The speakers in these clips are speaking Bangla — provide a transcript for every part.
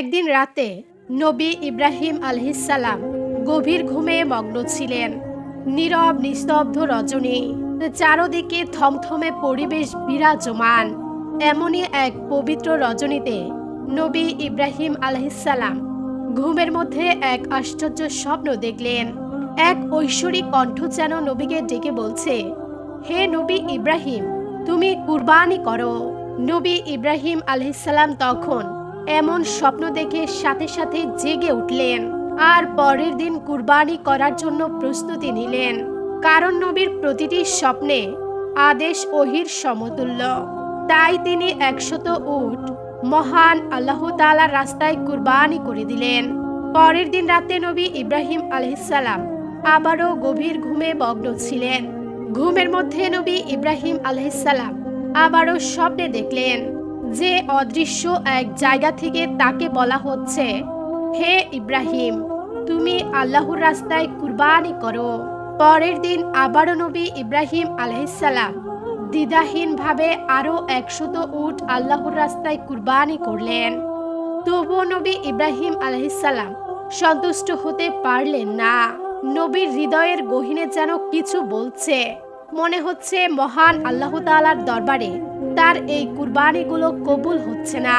একদিন রাতে নবী ইব্রাহিম আলহিসাল্লাম গভীর ঘুমে মগ্ন ছিলেন। নীরব, নিস্তব্ধ রজনী, চারদিকে থমথমে পরিবেশ বিরাজমান। এমনই এক পবিত্র রজনীতে নবী ইব্রাহিম আলহিসাল্লাম ঘুমের মধ্যে এক আশ্চর্য স্বপ্ন দেখলেন। এক ঐশ্বরিক কণ্ঠ যেন নবীকে ডেকে বলছে, হে নবী ইব্রাহিম, তুমি কুরবানি করো। নবী ইব্রাহিম আলহিসাল্লাম তখন এমন স্বপ্ন দেখে সাথে সাথে জেগে উঠলেন আর পরের দিন কুরবানি করার জন্য প্রস্তুতি নিলেন। কারণ নবীর প্রতিটি স্বপ্নে আদেশ ওহির সমতুল্য। তাই তিনি একশত উট মহান আল্লাহ তালার রাস্তায় কুরবানি করে দিলেন। পরের দিন রাতে নবী ইব্রাহিম আলহিসাল্লাম আবারও গভীর ঘুমে মগ্ন ছিলেন। ঘুমের মধ্যে নবী ইব্রাহিম আলহিসাল্লাম আবারও স্বপ্নে দেখলেন। যে অদৃশ্য এক জায়গা থেকে তাকে বলা হচ্ছে, হে ইব্রাহিম, তুমি আল্লাহর রাস্তায় কুরবানি করো। পরের দিন আবারও নবী ইব্রাহিম আলহিসাল্লাম দ্বিধাহীনভাবে আরও একশত উট আল্লাহর রাস্তায় কুরবানি করলেন। তবুও নবী ইব্রাহিম আলহিসাল্লাম সন্তুষ্ট হতে পারলেন না। নবীর হৃদয়ের গহিনে যেন কিছু বলছে। মনে হচ্ছে মহান আল্লাহ তালার দরবারে তার এই কুরবানিগুলো কবুল হচ্ছে না।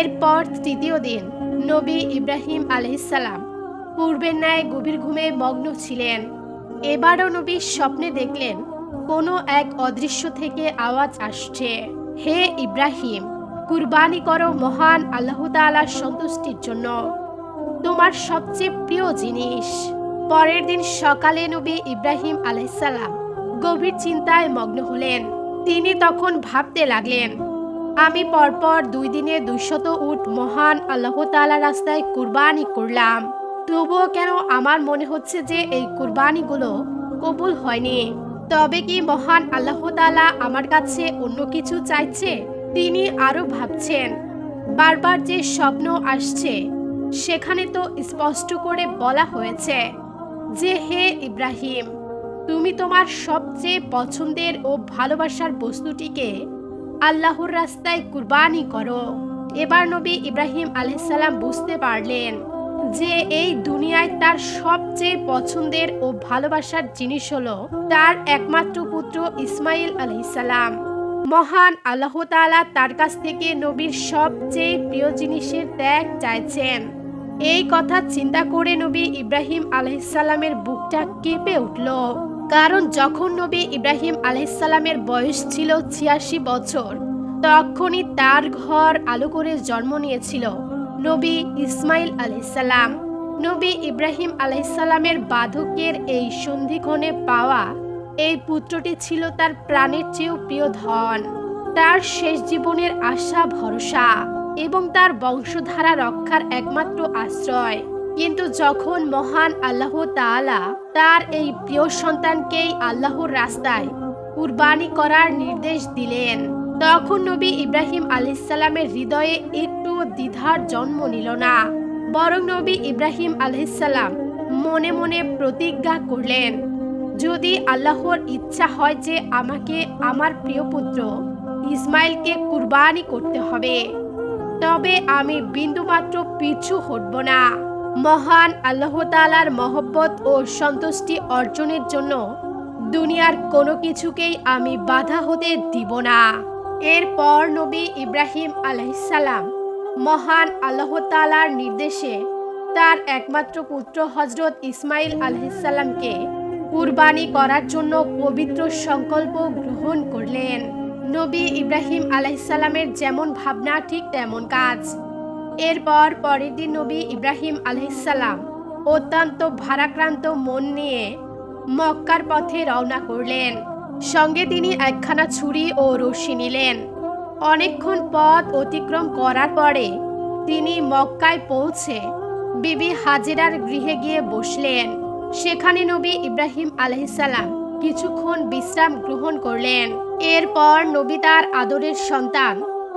এরপর তৃতীয় দিন নবী ইব্রাহিম আলহিসাল্লাম পূর্বের ন্যায় গভীর ঘুমে মগ্ন ছিলেন। এবারও নবী স্বপ্নে দেখলেন কোনো এক অদৃশ্য থেকে আওয়াজ আসছে। হে ইব্রাহিম, কুরবানি করো মহান আল্লাহ তাআলার সন্তুষ্টির জন্য। তোমার সবচেয়ে প্রিয় জিনিস। পরের দিন সকালে নবী ইব্রাহিম আলাইসাল্লাম গভীর চিন্তায় মগ্ন হলেন। তিনি তখন ভাবতে লাগলেন, আমি পরপর দুই দিনে দুইশত উট মহান আল্লাহ তাআলা রাস্তায় কুরবানি করলাম। তবুও কেন আমার মনে হচ্ছে যে এই কুরবানিগুলো কবুল হয়নি? তবে কি মহান আল্লাহ তাআলা আমার কাছে অন্য কিছু চাইছে? তিনি আরও ভাবছেন, বারবার যে স্বপ্ন আসছে, সেখানে তো স্পষ্ট করে বলা হয়েছে যে, হে ইব্রাহিম তুমি তোমার সবচেয়ে পছন্দের ও ভালোবাসার বস্তুটিকে আল্লাহর রাস্তায় কুরবানি করো। এবার নবী ইব্রাহিম আলাইসাল্লাম বুঝতে পারলেন যে এই দুনিয়ায় তার সবচেয়ে পছন্দের ও ভালোবাসার জিনিস হলো তার একমাত্র পুত্র ইসমাইল আলহিসাল্লাম মহান আল্লাহ তাআলা তার কাছ থেকে নবীর সবচেয়ে প্রিয় জিনিসের ত্যাগ চাইছেন। এই কথা চিন্তা করে নবী ইব্রাহিম আলহিসাল্লামের বুকটা কেঁপে উঠল। কারণ যখন নবী ইব্রাহিম আলহিসাল্লামের বয়স ছিল ছিয়াশি বছর, তখনই তার ঘর আলো করে জন্ম নিয়েছিল নবী ইসমাইল আলহিসাল্লাম নবী ইব্রাহিম আলহিসাল্লামের বাধকের এই সন্ধিক্ষণে পাওয়া এই পুত্রটি ছিল তার প্রাণের চেয়েও প্রিয় ধন। তার শেষ জীবনের আশা ভরসা এবং তার বংশধারা রক্ষার একমাত্র আশ্রয়। কিন্তু যখন মহান আল্লাহ তাআলা তার এই প্রিয় সন্তানকেই আল্লাহর রাস্তায় কুরবানি করার নির্দেশ দিলেন, তখন নবী ইব্রাহিম আলাইসাল্লামের হৃদয়ে একটু দ্বিধার জন্ম নিল না। বরং নবী ইব্রাহিম আলাইসাল্লাম মনে মনে প্রতিজ্ঞা করলেন, যদি আল্লাহর ইচ্ছা হয় যে আমাকে আমার প্রিয় পুত্র ইসমাইলকে কুরবানি করতে হবে, তবে আমি বিন্দুমাত্র পিছু হটব না। মহান আল্লাহ তালার মহব্বত ও সন্তুষ্টি অর্জনের জন্য দুনিয়ার কোনো কিছুকেই আমি বাধা হতে দিব না। এরপর নবী ইব্রাহিম আলাইসাল্লাম মহান আল্লাহ তালার নির্দেশে তার একমাত্র পুত্র হজরত ইসমাইল আলহিসাল্লামকে কুরবানি করার জন্য পবিত্র সংকল্প গ্রহণ করলেন। নবী ইব্রাহিম আলাইসাল্লামের যেমন ভাবনা, ঠিক তেমন কাজ। এরপর পরের দিন নবী ইব্রাহিম আলহিসাল্লাম অত্যন্ত ভারাক্রান্ত মন নিয়ে মক্কার পথে রওনা করলেন। সঙ্গে তিনি একখানা ছুরি ও রশি নিলেন। অনেকক্ষণ পথ অতিক্রম করার পরে তিনি মক্কায় পৌঁছে বিবি হাজেরার গৃহে গিয়ে বসলেন। সেখানে নবী ইব্রাহিম আলহিসাল্লাম কিছুক্ষণ বিশ্রাম গ্রহণ করলেন। এরপর নবী তার আদরের সন্তান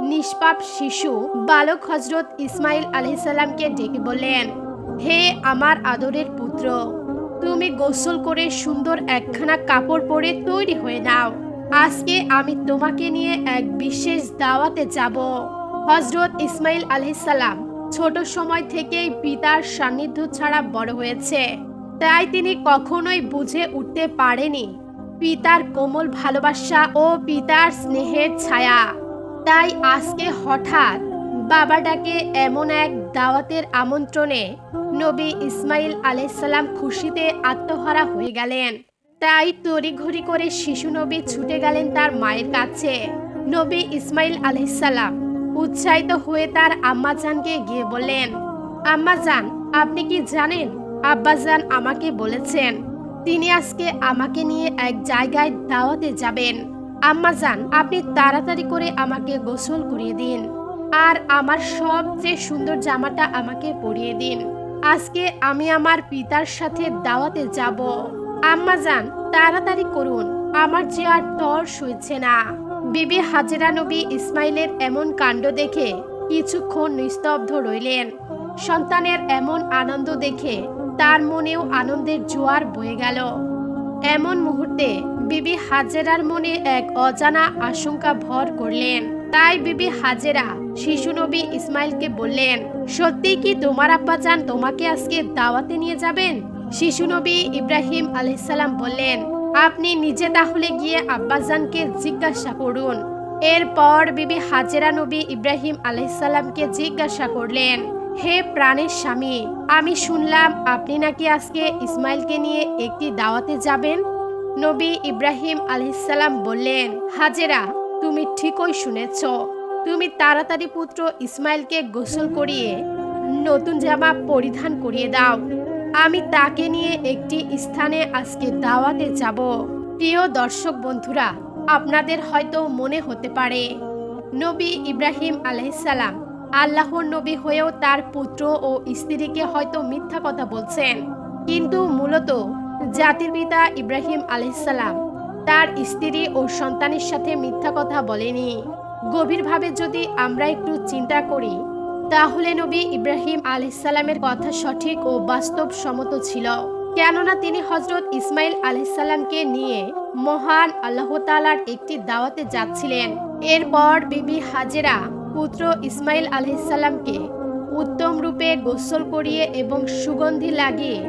নিষ্পাপ শিশু বালক হজরত ইসমাইল আলহিসাল্লামকে ডেকে বললেন, হে আমার আদরের পুত্র, তুমি গোসল করে সুন্দর একখানা কাপড় পরে তৈরি হয়ে নাও। আজকে আমি তোমাকে নিয়ে এক বিশেষ দাওয়াতে যাব। হজরত ইসমাইল আলহিসাল্লাম ছোট সময় থেকেই পিতার সান্নিধ্য ছাড়া বড় হয়েছে। তাই তিনি কখনোই বুঝে উঠতে পারেনি। পিতার কোমল ভালোবাসা ও পিতার স্নেহের ছায়া। তাই আজকে হঠাৎ বাবা ডাকে এমন এক দাওয়াতের আমন্ত্রণে নবী ইসমাইল আলাইসাল্লাম খুশিতে আত্মহারা হয়ে গেলেন। তাই তড়িঘড়ি করে শিশু নবী ছুটে গেলেন তার মায়ের কাছে। নবী ইসমাইল আলাইসাল্লাম উৎসাহিত হয়ে তার আম্মাজানকে গিয়ে বললেন, আম্মাজান, আপনি কি জানেন? আব্বাজান আমাকে বলেছেন, তিনি আজকে আমাকে নিয়ে এক জায়গায় দাওয়াতে যাবেন। আম্মাজান আপনি তাড়াতাড়ি করে আমাকে গোসল করিয়ে দিন। আর আমার সবচেয়ে সুন্দর জামাটা আমাকে পরিয়ে দিন। আজকে আমি আমার পিতার সাথে দাওয়াতে যাব। আম্মাজান তাড়াতাড়ি করুন, আমার যে আর তর সইছে না। বিবি হাজেরা নবী ইসমাইলের এমন কাণ্ড দেখে কিছুক্ষণ নিস্তব্ধ রইলেন। সন্তানের এমন আনন্দ দেখে তার মনেও আনন্দের জোয়ার বয়ে গেল। এমন মুহূর্তে বিবি হাজেরার মনে এক অজানা আশঙ্কা ভর করলেন। তাই বিবি হাজেরা, শিশু নবী ইসমাইলকে বললেন, সত্যি কি তোমার আব্বা আব্বাজান তোমাকে আজকে দাওয়াতে নিয়ে যাবেন? শিশু নবী ইব্রাহিম আলাইসাল্লাম বললেন, আপনি নিজে তাহলে গিয়ে আব্বাজানকে জিজ্ঞাসা করুন। এরপর বিবি হাজেরা নবী ইব্রাহিম আলাইসাল্লামকে জিজ্ঞাসা করলেন, হে প্রাণের স্বামী, আমি শুনলাম আপনি নাকি আজকে ইসমাইলকে নিয়ে একটি দাওয়াতে যাবেন? নবী ইব্রাহিম আলহিসাল্লাম বললেন, হাজেরা, তুমি ঠিকই শুনেছ। তুমি তাড়াতাড়ি পুত্র ইসমাইলকে গোসল করিয়ে নতুন জামা পরিধান করিয়ে দাও। আমি তাকে নিয়ে একটি স্থানে আজকে দাওয়াতে যাব। প্রিয় দর্শক বন্ধুরা, আপনাদের হয়তো মনে হতে পারে, নবী ইব্রাহিম আলাইসাল্লাম আল্লাহর নবী হয়েও তার পুত্র ও স্ত্রীকে হয়তো মিথ্যা কথা বলছেন। কিন্তু মূলত জাতির পিতা ইব্রাহিম আলাইসাল্লাম তার স্ত্রী ও সন্তানের সাথে মিথ্যা কথা বলেনি। গভীরভাবে যদি আমরা একটু চিন্তা করি, তাহলে নবী ইব্রাহিম আলাইসাল্লামের কথা সঠিক ও বাস্তবসম্মত ছিল। কেননা তিনি হজরত ইসমাইল আলাইসাল্লামকে নিয়ে মহান আল্লাহ তালার একটি দাওয়াতে যাচ্ছিলেন। এরপর বিবি হাজেরা পুত্র ইসমাইল আলহিসাল্লামকে উত্তম রূপে গোসল করিয়ে এবং সুগন্ধি লাগিয়ে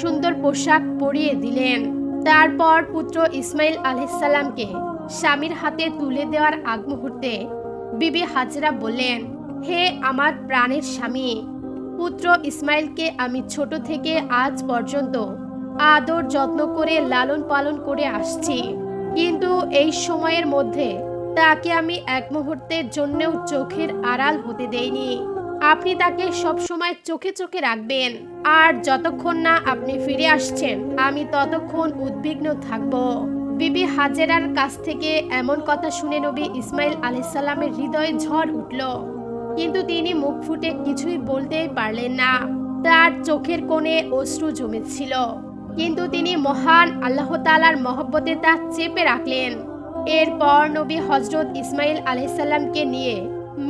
সুন্দর পোশাক পরিয়ে দিলেন। তারপর পুত্র ইসমাইল আলাইসাল্লামকে স্বামীর হাতে তুলে দেওয়ার আগ মুহূর্তে বিবি হাজরা বললেন, হে আমার প্রাণের স্বামী, পুত্র ইসমাইলকে আমি ছোট থেকে আজ পর্যন্ত আদর যত্ন করে লালন পালন করে আসছি। কিন্তু এই সময়ের মধ্যে তাকে আমি এক মুহূর্তের জন্যও চোখের আড়াল হতে দেইনি। আপনি তাকে সব সময় চোখে চোখে রাখবেন। আর যতক্ষণ না আপনি ফিরে আসছেন, আমি ততক্ষণ উদ্বিগ্ন থাকব। বিবি হাজেরার কাছ থেকে এমন কথা শুনে নবী ইসমাইল আলাইসাল্লামের হৃদয়ে ঝড় উঠল। কিন্তু তিনি মুখ ফুটে কিছুই বলতেই পারলেন না। তার চোখের কোণে অশ্রু জমেছিল। কিন্তু তিনি মহান আল্লাহ তালার মহব্বতে তা চেপে রাখলেন। এরপর নবী হজরত ইসমাইল আলাইসাল্লামকে নিয়ে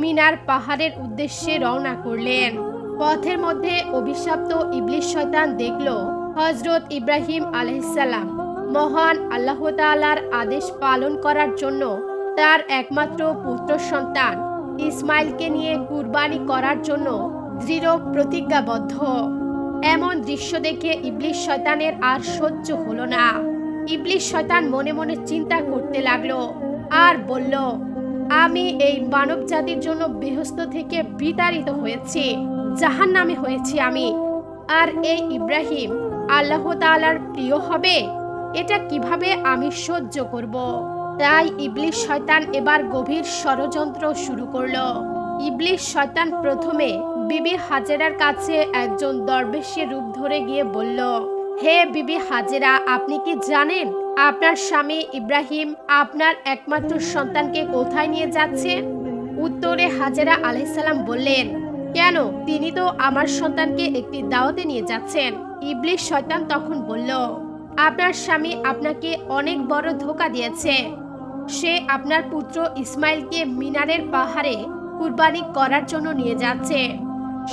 মিনার পাহাড়ের উদ্দেশ্যে রওনা করলেন। পথের মধ্যে অভিশপ্ত ইবলিশ শয়তান দেখল হজরত ইব্রাহিম আলাইসাল্লাম মহান আল্লাহ তালার আদেশ পালন করার জন্য তার একমাত্র পুত্র সন্তান ইসমাইলকে নিয়ে কুরবানি করার জন্য দৃঢ় প্রতিজ্ঞাবদ্ধ। এমন দৃশ্য দেখে ইবলিশ শয়তানের আর সহ্য হলো না। ইবলিশ শয়তান মনে মনে চিন্তা করতে লাগল আর বলল আমি এই মানব জাতির জন্য বেহস্ত থেকে বিতাড়িত হয়েছি, জাহান নামে হয়েছি আমি। আর এই ইব্রাহিম, আল্লাহ তাআলার প্রিয় হবে? এটা কীভাবে আমি সহ্য করব? তাই ইবলিশ শয়তান এবার গভীর ষড়যন্ত্র শুরু করল। ইবলিশ শয়তান প্রথমে বিবি হাজেরার কাছে একজন দরবেশের রূপ ধরে গিয়ে বলল হে বিবি হাজেরা, আপনি কি জানেন আপনার স্বামী ইব্রাহিম আপনার একমাত্র সন্তানকে কোথায় নিয়ে যাচ্ছে? উত্তরে হাজেরা আলাইসাল্লাম বললেন, কেন? তিনি তো আমার সন্তানকে একটি দাওয়াতে নিয়ে যাচ্ছেন। ইবলিশ শয়তান তখন বলল, আপনার স্বামী আপনাকে অনেক বড় ধোকা দিয়েছে। সে আপনার পুত্র ইসমাইলকে মিনারের পাহাড়ে কুরবানি করার জন্য নিয়ে যাচ্ছে।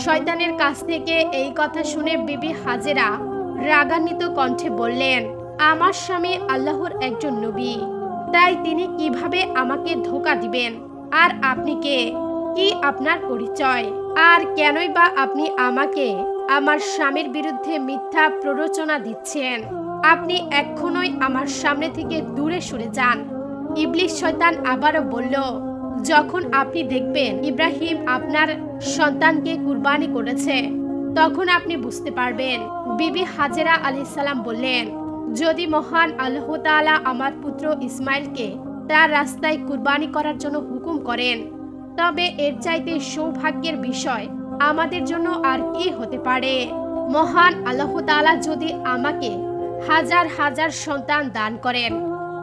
শয়তানের কাছ থেকে এই কথা শুনে বিবি হাজেরা রাগান্বিত কণ্ঠে বললেন, আমার স্বামী আল্লাহর একজন নবী। তাই তিনি কীভাবে আমাকে ধোকা দিবেন? আর আপনি কে? কি আপনার পরিচয়? আর কেনই বা আপনি আমাকে, আমার স্বামীর বিরুদ্ধে মিথ্যা প্ররোচনা দিচ্ছেন? আপনি এক্ষুনই আমার সামনে থেকে দূরে সরে যান। ইবলিশ শয়তান আবারও বলল, যখন আপনি দেখবেন ইব্রাহিম আপনার সন্তানকে কুরবানি করেছে, তখন আপনি বুঝতে পারবেন বিবি হাজেরা আলাইসাল্লাম বললেন, যদি মহান আল্লাহ তাআলা আমার পুত্র ইসমাইলকে তার রাস্তায় কুরবানি করার জন্য হুকুম করেন, তবে এর চাইতে সৌভাগ্যের বিষয় আমাদের জন্য আর কি হতে পারে? মহান আল্লাহ তাআলা যদি আমাকে হাজার হাজার সন্তান দান করেন,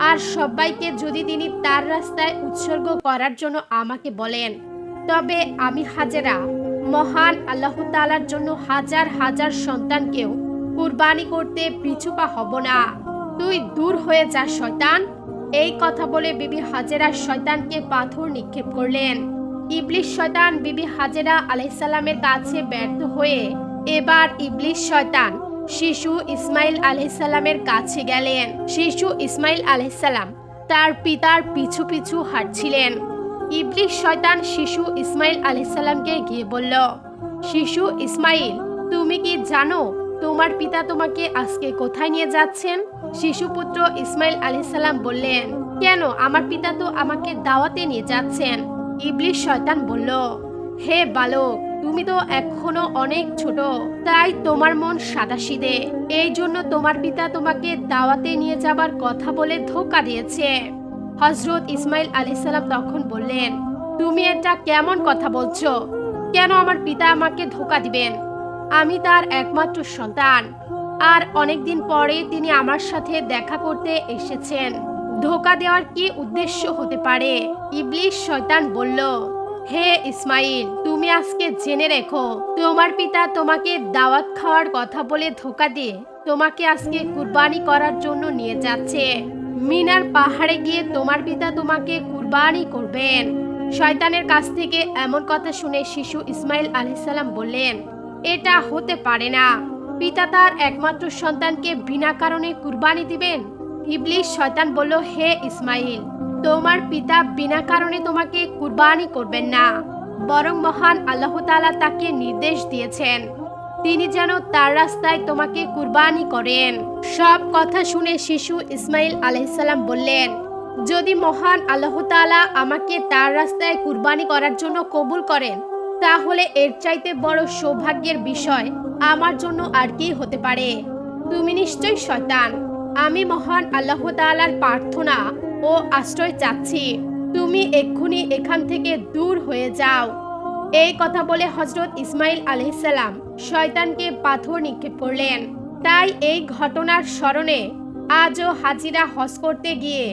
আর সবাইকে যদি তিনি তার রাস্তায় উৎসর্গ করার জন্য আমাকে বলেন, তবে আমি হাজেরা মহান আল্লাহ জন্য হাজার হাজার সন্তানকেও কুরবানি করতে পিছুপা হব না। তুই দূর হয়ে যা, শয়তান। এই কথা বলে বিবি হাজেরা শয়তানকে পাথর নিক্ষেপ করলেন। ইবলিশ শয়তান বিবি হাজেরা আলাইসাল্লামের কাছে ব্যর্থ হয়ে এবার ইবলিশ শয়তান শিশু ইসমাইল আলাইসাল্লামের কাছে গেলেন। শিশু ইসমাইল আলাইসাল্লাম তার পিতার পিছু পিছু হাঁটছিলেন। ইবলিশ শয়তান শিশু ইসমাইল আলাইসাল্লামকে গিয়ে বলল, শিশু ইসমাইল, তুমি কি জানো তোমার পিতা তোমাকে আজকে কোথায় নিয়ে যাচ্ছেন? শিশুপুত্র ইসমাইল আলাইসাল্লাম বললেন, কেন? আমার পিতা তো আমাকে দাওয়াতে নিয়ে যাচ্ছেন। ইবলিশ শয়তান বলল, হে বালক, তুমি তো এখনও অনেক ছোট, তাই তোমার মন সাদাসিদে। এই জন্য তোমার পিতা তোমাকে দাওয়াতে নিয়ে যাবার কথা বলে ধোকা দিয়েছে। হজরত ইসমাইল আলাইসাল্লাম তখন বললেন, তুমি এটা কেমন কথা বলছো? কেন আমার পিতা আমাকে ধোকা দিবেন? আমি তার একমাত্র সন্তান। আর অনেকদিন পরে তিনি আমার সাথে দেখা করতে এসেছেন। ধোকা দেওয়ার কি উদ্দেশ্য হতে পারে? ইবলিশ শয়তান বলল, হে ইসমাইল, তুমি আজকে জেনে রেখো, তোমার পিতা তোমাকে দাওয়াত খাওয়ার কথা বলে ধোকা দিয়ে তোমাকে আজকে কুরবানি করার জন্য নিয়ে যাচ্ছে। মিনার পাহাড়ে গিয়ে তোমার পিতা তোমাকে কুরবানি করবেন। শয়তানের কাছ থেকে এমন কথা শুনে শিশু ইসমাইল আলাইসাল্লাম বললেন, এটা হতে পারে না। পিতা তার একমাত্র সন্তানকে বিনা কারণে কুরবানি দিবেন? ইবলিশ শয়তান বলল, হে ইসমাইল, তোমার পিতা বিনা কারণে তোমাকে কুরবানি করবেন না। বরং মহান আল্লাহতাআলা তাকে নির্দেশ দিয়েছেন তিনি যেন তার রাস্তায় তোমাকে কুরবানি করেন। সব কথা শুনে শিশু ইসমাইল আলাইসাল্লাম বললেন, যদি মহান আল্লাহ তাআলা আমাকে তার রাস্তায় কুরবানি করার জন্য কবুল করেন, তাহলে এর চাইতে বড় সৌভাগ্যের বিষয় আমার জন্য আর কি হতে পারে? তুমি নিশ্চয় শয়তান। আমি মহান আল্লাহ তাআলার প্রার্থনা ও আশ্রয় চাচ্ছি। তুমি এক্ষুনি এখান থেকে দূর হয়ে যাও। এই কথা বলে হজরত ইসমাইল আলহিসাল্লাম শয়তানকে পাথর নিক্ষেপ করলেন। তাই এই ঘটনার স্মরণে আজও হাজিরা হজ করতে গিয়ে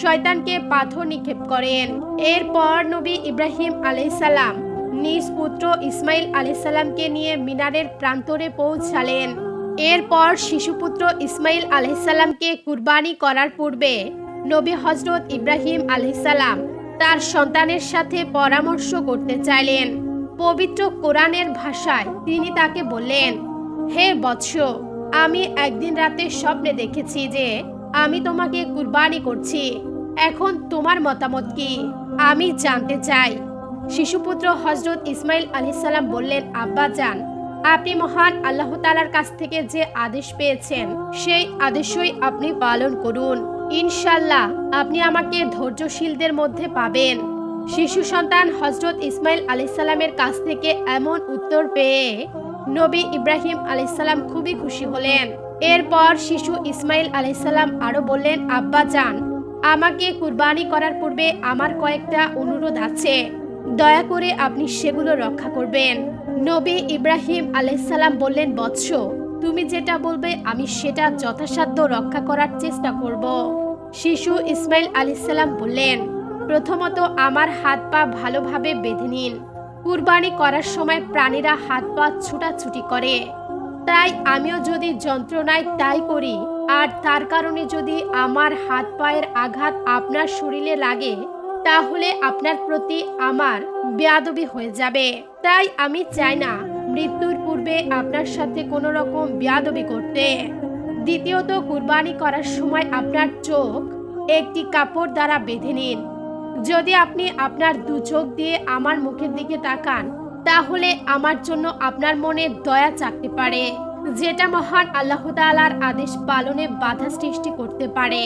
শয়তানকে পাথর নিক্ষেপ করেন। এরপর নবী ইব্রাহিম আলাইসাল্লাম নিজ পুত্র ইসমাইল আলাইসাল্লামকে নিয়ে মিনারের প্রান্তরে পৌঁছালেন। এরপর শিশুপুত্র ইসমাইল আলাইসাল্লামকে কুরবানি করার পূর্বে নবী হজরত ইব্রাহিম আলাইসাল্লাম তার সন্তানের সাথে পরামর্শ করতে চাইলেন। পবিত্র কোরআনের ভাষায় তিনি তাকে বললেন, হে বৎস, আমি একদিন রাতে স্বপ্নে দেখেছি যে আমি তোমাকে কুরবানি করছি। এখন তোমার মতামত কি? আমি জানতে চাই। শিশুপুত্র হজরত ইসমাইল আলাইসাল্লাম বললেন, আব্বা যান আপনি মহান আল্লাহ তালার কাছ থেকে যে আদেশ পেয়েছেন, সেই আদেশই আপনি পালন করুন। ইনশাল্লাহ আপনি আমাকে ধৈর্যশীলদের মধ্যে পাবেন। শিশু সন্তান হজরত ইসমাইল আলাইসাল্লামের কাছ থেকে এমন উত্তর পেয়ে নবী ইব্রাহিম আলাইসাল্লাম খুবই খুশি হলেন। এরপর শিশু ইসমাইল আলাইসাল্লাম আরও বললেন, আব্বা যান আমাকে কুরবানি করার পূর্বে আমার কয়েকটা অনুরোধ আছে। দয়া করে আপনি সেগুলো রক্ষা করবেন। নবী ইব্রাহিম আলাইসাল্লাম বললেন, বৎস, তুমি যেটা বলবে আমি সেটা যথাসাধ্য রক্ষা করার চেষ্টা করব। শিশু ইসমাইল আলাইসাল্লাম বললেন, প্রথমত আমার হাত পা ভালোভাবে বেঁধে নিন। কুরবানি করার সময় প্রাণীরা হাত পা ছুটাছুটি করে। তাই আমিও যদি যন্ত্রণায় তাই করি, আর তার কারণে যদি আমার হাত পায়ের আঘাত আপনার শরীরে লাগে, তাহলে আপনার প্রতি আমার বেয়াদবি হয়ে যাবে। তাই আমি চাই না মৃত্যুর পূর্বে আপনার সাথে কোনো রকম বেয়াদবি করতে। দ্বিতীয়ত কুরবানি করার সময় আপনার চোখ একটি কাপড় দ্বারা বেঁধে নিন। যদি আপনি আপনার দু চোখ দিয়ে আমার মুখের দিকে তাকান, তাহলে আমার জন্য আপনার মনে দয়া চাকতে পারে, যেটা মহান আল্লাহ তাআলার আদেশ পালনে বাধা সৃষ্টি করতে পারে।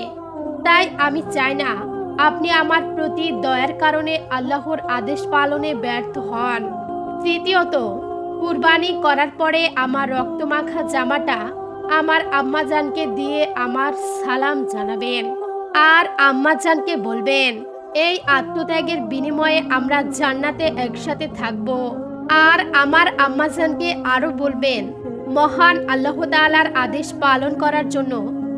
তাই আমি চাই না আপনি আমার প্রতি দয়ার কারণে আল্লাহর আদেশ পালনে ব্যর্থ হন। তৃতীয়ত, কুরবানি করার পরে আমার রক্তমাখা জামাটা আমার আম্মাজানকে দিয়ে আমার সালাম জানাবেন। আর আম্মাজানকে বলবেন, এই আত্মত্যাগের বিনিময়ে আমরা জান্নাতে একসাথে থাকব। আর আমার আম্মাজানকে আরও বলবেন, মহান আল্লাহ তাআলার আদেশ পালন করার জন্য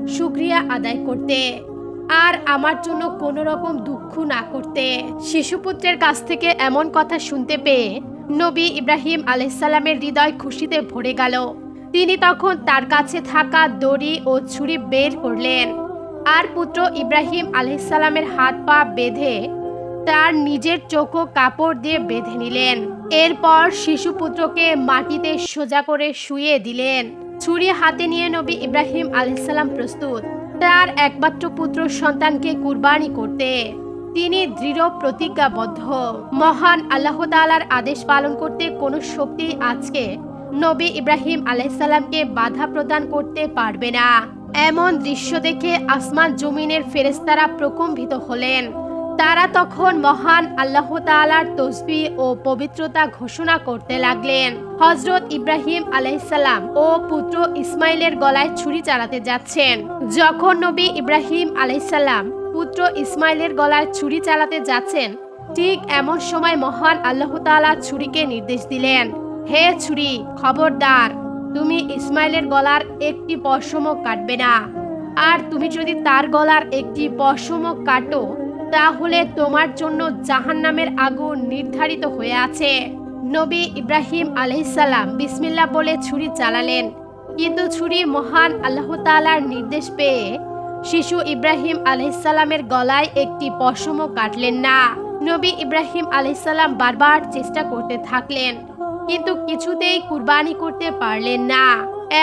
শুক্রিয়া আদায় করতে। আর আমার জন্য কোনো রকম দুঃখ না করতে। শিশুপুত্রের কাছ থেকে এমন কথা শুনতে পেয়ে নবী ইব্রাহিম আলাইসাল্লামের হৃদয় খুশিতে ভরে গেল। তিনি তখন তার কাছে থাকা দড়ি ও ছুরি বের করলেন। আর পুত্র ইব্রাহিম আলাইসাল্লামের হাত পা বেঁধে তার নিজের চোখো কাপড় দিয়ে বেঁধে নিলেন। এরপর শিশু পুত্রকে মাটিতে সোজা করে শুয়ে দিলেন। ছুরি হাতে নিয়ে নবী ইব্রাহিম আলাইসাল্লাম প্রস্তুত। তার একমাত্র পুত্র সন্তানকে কুরবানি করতে। তিনি দৃঢ় প্রতিজ্ঞাবদ্ধ। মহান আল্লাহ তাআলার আদেশ পালন করতে কোনো শক্তি আজকে নবী ইব্রাহিম আলাইসাল্লামকে বাধা প্রদান করতে পারবে না। এমন দৃশ্য দেখে আসমান জমিনের ফেরেস্তারা প্রকম্ভিত হলেন। তারা তখন মহান আল্লাহ তাআলার তসবি ও পবিত্রতা ঘোষণা করতে লাগলেন। হজরত ইব্রাহিম আলাইসাল্লাম ও পুত্র ইসমাইলের গলায় ছুরি চালাতে যাচ্ছেন। যখন নবী ইব্রাহিম আলাইসাল্লাম পুত্র ইসমাইলের গলায় ছুরি চালাতে যাচ্ছেন, ঠিক এমন সময় মহান আল্লাহ তাআলা ছুরিকে নির্দেশ দিলেন। হে ছুরি, খবরদার। তুমি ইসমাইলের গলার একটি পশমও কাটবে না। আর তুমি যদি তার গলার একটি পশমও কাটো, তাহলে তোমার জন্য জাহান্নামের আগুন নির্ধারিত হয়ে আছে। নবী ইব্রাহিম আলহিসাল্লাম বিসমিল্লা বলে ছুরি চালালেন। কিন্তু ছুরি মহান আল্লাহ তাআলার নির্দেশ পেয়ে শিশু ইব্রাহিম আলহিসাল্লামের গলায় একটি পশমও কাটলেন না। নবী ইব্রাহিম আলহিসাল্লাম বারবার চেষ্টা করতে থাকলেন। কিন্তু কিছুতেই কুরবানি করতে পারলেন না।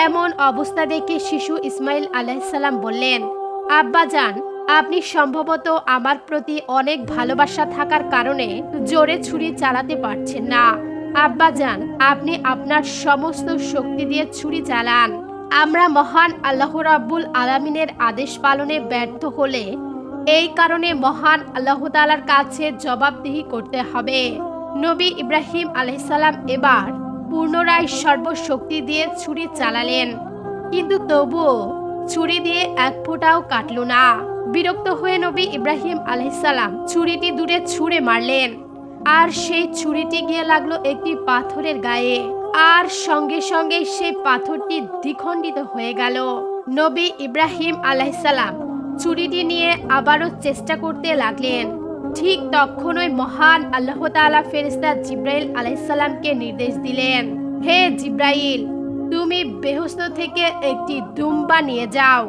এমন অবস্থা দেখে শিশু ইসমাইল আলাইসাল্লাম বললেন আব্বাজান আপনি সম্ভবত আমার প্রতি অনেক ভালোবাসা থাকার কারণে জোরে ছুরি চালাতে পারছেন না। আব্বাজান আপনি আপনার সমস্ত শক্তি দিয়ে ছুরি চালান। আমরা মহান আল্লাহ রাব্বুল আলামিনের আদেশ পালনে ব্যর্থ হলে এই কারণে মহান আল্লাহ তাআলার কাছে জবাবদিহি করতে হবে। নবী ইব্রাহিম আলাইসাল্লাম এবার পুনরায় সর্বশক্তি দিয়ে ছুরি চালালেন। কিন্তু তবুও ছুরি দিয়ে এক ফোঁটাও কাটল না। বিরক্ত হয়ে নবী ইব্রাহিম আলাইসাল্লাম ছুরিটি দূরে ছুঁড়ে মারলেন। আর সেই ছুরিটি গিয়ে লাগল একটি পাথরের গায়ে। আর সঙ্গে সঙ্গে সেই পাথরটি দ্বিখণ্ডিত হয়ে গেল। নবী ইব্রাহিম আলাইসাল্লাম ছুরিটি নিয়ে আবারও চেষ্টা করতে লাগলেন। ঠিক তখনই মহান আল্লাহ তাআলা ফেরেশতা জিব্রাইল আলাইসাল্লামকে নির্দেশ দিলেন, হে জিব্রাইল, তুমি বেহস্ত থেকে একটি দুম্বা নিয়ে যাও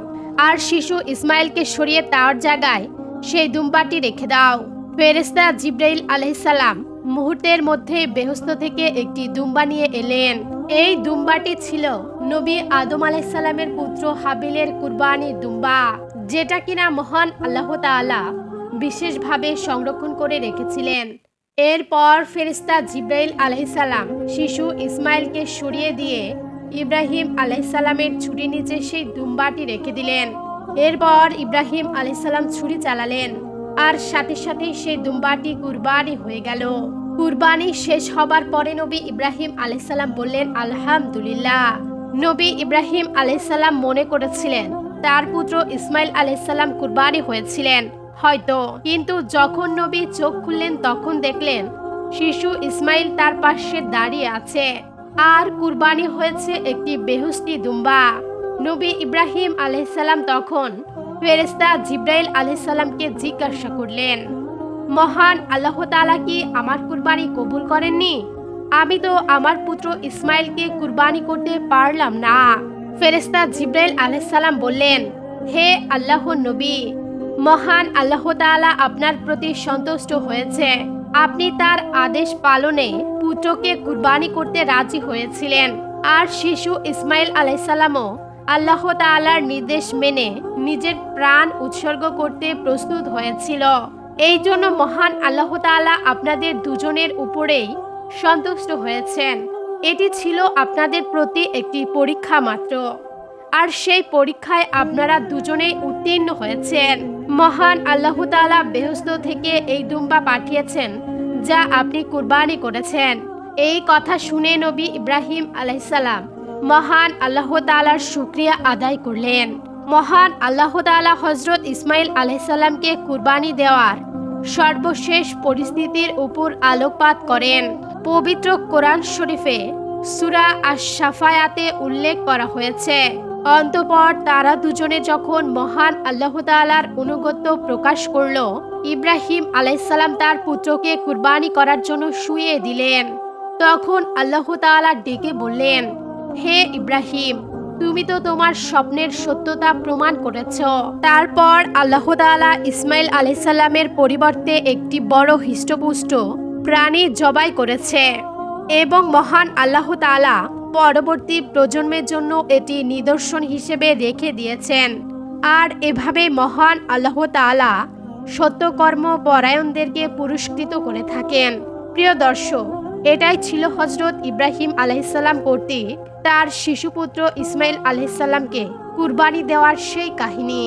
আর শিশু ইসমাইলকে সরিয়ে তার জায়গায় সেই দুম্বাটি রেখে দাও। ফেরেশতা জিব্রাইল আলাইসাল্লাম মুহূর্তের মধ্যে বেহস্ত থেকে একটি দুম্বা নিয়ে এলেন। এই দুম্বাটি ছিল নবী আদম আলাইসাল্লামের পুত্র হাবিলের কুরবানি দুম্বা, যেটা কিনা মহান আল্লাহ তাআলা বিশেষভাবে সংরক্ষণ করে রেখেছিলেন। এরপর ফেরিস্তা জিব্রাইল আলাইসাল্লাম শিশু ইসমাইলকে সরিয়ে দিয়ে ইব্রাহিম আলাইসাল্লামের ছুরি নিচে সেই দুম্বাটি রেখে দিলেন। এরপর ইব্রাহিম আলাইসাল্লাম ছুরি চালালেন। আর সাথে সাথে সেই দুম্বাটি কুরবানি হয়ে গেল। কুরবানি শেষ হবার পরে নবী ইব্রাহিম আলাইসাল্লাম বললেন, আলহামদুলিল্লাহ। নবী ইব্রাহিম আলাইসাল্লাম মনে করেছিলেন, তার পুত্র ইসমাইল আলাইসাল্লাম কুরবানি হয়েছিলেন। হয়তো। কিন্তু যখন নবী চোখ খুললেন, তখন দেখলেন শিশু ইসমাইল তার পাশে দাঁড়িয়ে আছে। আর কুরবানি হয়েছে একটি বেহুস্তি দুম্বা। নবী ইব্রাহিম আলাইসাল্লাম তখন ফেরেস্তা জিব্রাইল আলাইসাল্লামকে জিজ্ঞাসা করলেন, মহান আল্লাহ তালা কি আমার কুরবানি কবুল করেননি? আমি তো আমার পুত্র ইসমাইলকে কুরবানি করতে পারলাম না। ফেরেস্তা জিব্রাইল আলাইসাল্লাম বললেন, হে আল্লাহ নবী মহান আল্লাহ তাআলা আপনার প্রতি সন্তুষ্ট হয়েছে। আপনি তার আদেশ পালনে পুত্রকে কুরবানি করতে রাজি হয়েছিলেন। আর শিশু ইসমাইল আলাইসাল্লামও আল্লাহ তাআলার নির্দেশ মেনে নিজের প্রাণ উৎসর্গ করতে প্রস্তুত হয়েছিল। এই জন্য মহান আল্লাহ তাআলা আপনাদের দুজনের উপরেই সন্তুষ্ট হয়েছেন। এটি ছিল আপনাদের প্রতি একটি পরীক্ষা মাত্র। আর সেই পরীক্ষায় আপনারা দুজনেই উত্তীর্ণ হয়েছেন। মহান আল্লাহ তাআলা বেহস্ত থেকে এই দুম্বা পাঠিয়েছেন, যা আপনি কুরবানি করেছেন। এই কথা শুনে নবী ইব্রাহিম আলাইসাল্লাম মহান আল্লাহ তাআলার শুক্রিয়া আদায় করলেন। মহান আল্লাহ তাআলা হজরত ইসমাইল আলাইসাল্লামকে কুরবানি দেওয়ার সর্বশেষ পরিস্থিতির উপর আলোকপাত করেন। পবিত্র কোরআন শরীফে সুরা আর সাফায়াতে উল্লেখ করা হয়েছে অন্তপর তারা দুজনে যখন মহান আল্লাহ তাআলার অনুগত্য প্রকাশ করল, ইব্রাহিম আলাইসাল্লাম তার পুত্রকে কুরবানি করার জন্য শুয়ে দিলেন। তখন আল্লাহ তাআলা ডেকে বললেন, হে ইব্রাহিম, তুমি তো তোমার স্বপ্নের সত্যতা প্রমাণ করেছ। তারপর আল্লাহ তাআলা ইসমাইল আলাইসাল্লামের পরিবর্তে একটি বড় হৃষ্টপুষ্ট প্রাণী জবাই করেছে এবং মহান আল্লাহ তাআলা পরবর্তী প্রজন্মের জন্য এটি নিদর্শন হিসেবে রেখে দিয়েছেন। আর এভাবে মহান আল্লাহ তাআলা সত্যকর্ম পরায়ণদেরকে পুরস্কৃত করে থাকেন। প্রিয় দর্শক, এটাই ছিল হজরত ইব্রাহিম আলাইসাল্লাম কর্তৃক তার শিশুপুত্র ইসমাইল আলাইসাল্লামকে কুরবানি দেওয়ার সেই কাহিনী।